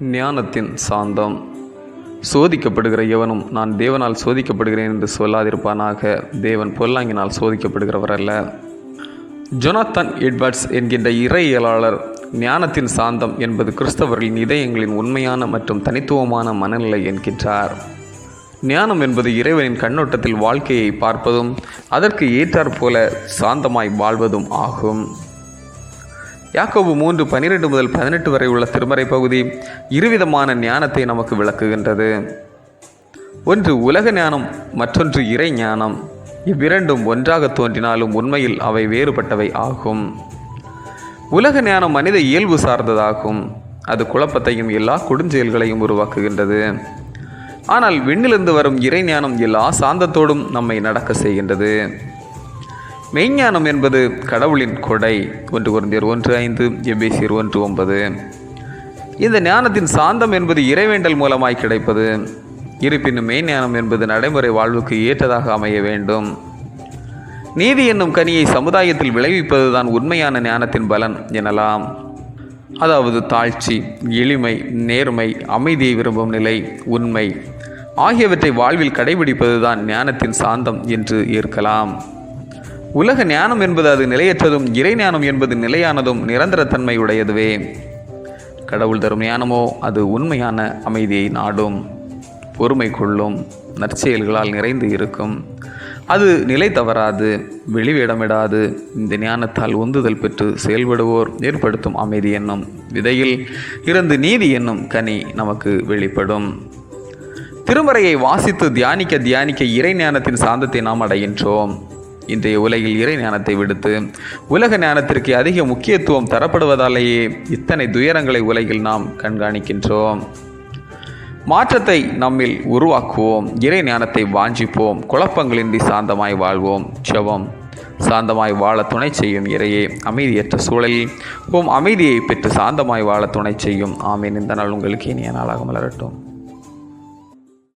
ஞானத்தின் சாந்தம். சோதிக்கப்படுகிற எவனும் நான் தேவனால் சோதிக்கப்படுகிறேன் என்று சொல்லாதிருப்பானாக தேவன் பொல்லாங்கினால் சோதிக்கப்படுகிறவர் அல்ல. ஜொனாத்தன் எட்வர்ட்ஸ் என்கின்ற இறையியலாளர் ஞானத்தின் சாந்தம் என்பது கிறிஸ்தவர்களின் இதயங்களின் உண்மையான மற்றும் தனித்துவமான மனநிலை என்கின்றார். ஞானம் என்பது இறைவனின் கண்ணோட்டத்தில் வாழ்க்கையை பார்ப்பதும் அதற்கு ஏற்றாற்போல சாந்தமாய் வாழ்வதும் ஆகும். யாக்கோபு மூன்று பனிரெண்டு முதல் பதினெட்டு வரை உள்ள திருமறை பகுதி இருவிதமான ஞானத்தை நமக்கு விளக்குகின்றது. ஒன்று உலக ஞானம் மற்றொன்று இறை ஞானம். இவ்விரண்டும் ஒன்றாக தோன்றினாலும் உண்மையில் அவை வேறுபட்டவை ஆகும். உலக ஞானம் மனித இயல்பு சார்ந்ததாகும். அது குழப்பத்தையும் எல்லா கொடுஞ்செயல்களையும் உருவாக்குகின்றது. ஆனால் விண்ணிலிருந்து வரும் இறை ஞானம் எல்லா சாந்தத்தோடும் நம்மை நடக்க செய்கின்றது. மெய்ஞானம் என்பது கடவுளின் கொடை. ஒன்று குறைந்தர் ஒன்று ஐந்து எபேசியர் ஒன்று ஒன்பது. இந்த ஞானத்தின் சாந்தம் என்பது இறைவேண்டல் மூலமாய் கிடைப்பது. இருப்பினும் மெய்ஞானம் என்பது நடைமுறை வாழ்வுக்கு ஏற்றதாக அமைய வேண்டும். நீதி என்னும் கனியை சமுதாயத்தில் விளைவிப்பதுதான் உண்மையான ஞானத்தின் பலன் எனலாம். அதாவது தாழ்ச்சி எளிமை நேர்மை அமைதியை விரும்பும் நிலை உண்மை ஆகியவற்றை வாழ்வில் கடைபிடிப்பதுதான் ஞானத்தின் சாந்தம் என்று ஏற்கலாம். உலக ஞானம் என்பது அது நிலையற்றதும் இறை ஞானம் என்பது நிலையானதும் நிரந்தரத்தன்மை உடையதுவே கடவுள் தரும் ஞானமோ அது உண்மையான அமைதியை நாடும். பொறுமை கொள்ளும் நற்செயல்களால் நிறைந்து இருக்கும். அது நிலை தவறாது வெளிவிடமிடாது. இந்த ஞானத்தால் உந்துதல் பெற்று செயல்படுவோர் ஏற்படுத்தும் அமைதி என்னும் விதையில் இருந்து நீதி என்னும் கனி நமக்கு வெளிப்படும். திருமறையை வாசித்து தியானிக்க தியானிக்க இறை ஞானத்தின் சாந்தத்தை நாம் அடைகின்றோம். இன்றைய உலகில் இறை ஞானத்தை விடுத்து உலக ஞானத்திற்கு அதிக முக்கியத்துவம் தரப்படுவதாலேயே இத்தனை துயரங்களை உலகில் நாம் கண்காணிக்கின்றோம். மாற்றத்தை நம்மில் உருவாக்குவோம் இறை ஞானத்தை வாஞ்சிப்போம் குழப்பங்களின்றி சாந்தமாய் வாழ்வோம். செவம் சாந்தமாய் வாழ துணை செய்யும் இறையே அமைதியற்ற சூழலில் ஓம் அமைதியை பெற்று சாந்தமாய் வாழ துணை செய்யும். ஆமீன். இந்த நாள் உங்களுக்கு இனிய நாளாக மலரட்டும்.